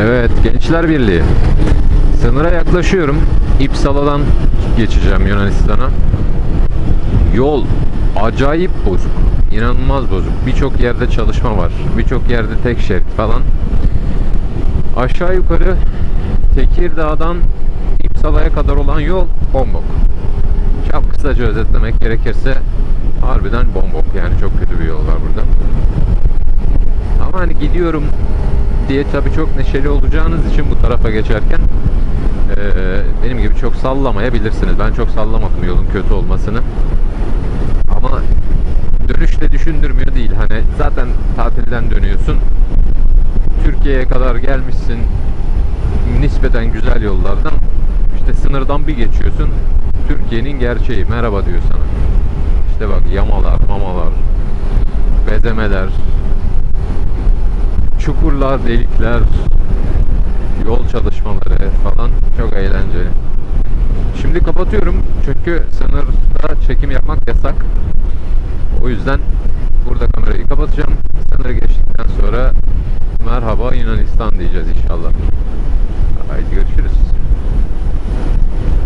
Evet Gençler Birliği. Sınıra yaklaşıyorum. İpsala'dan geçeceğim Yunanistan'a. Yol acayip bozuk. İnanılmaz bozuk. Birçok yerde çalışma var. Birçok yerde tek şerit falan. Aşağı yukarı Tekirdağ'dan İpsala'ya kadar olan yol bombok. Çok kısaca özetlemek gerekirse harbiden bombok yani çok kötü bir yol var burada. Ama hani gidiyorum diye tabii çok neşeli olacağınız için bu tarafa geçerken benim gibi çok sallamayabilirsiniz. Ben çok sallamadım yolun kötü olmasını. Ama dönüşte düşündürmüyor değil. Hani zaten tatilden dönüyorsun. Türkiye'ye kadar gelmişsin. Nispeten güzel yollardan. İşte sınırdan bir geçiyorsun. Türkiye'nin gerçeği. Merhaba diyor sana. İşte bak yamalar, mamalar, bezemeler, çukurlar, delikler, yol çalışmaları falan çok eğlenceli. Şimdi kapatıyorum çünkü sınırda çekim yapmak yasak. O yüzden burada kamerayı kapatacağım. Sınırı geçtikten sonra merhaba Yunanistan diyeceğiz inşallah. Haydi görüşürüz.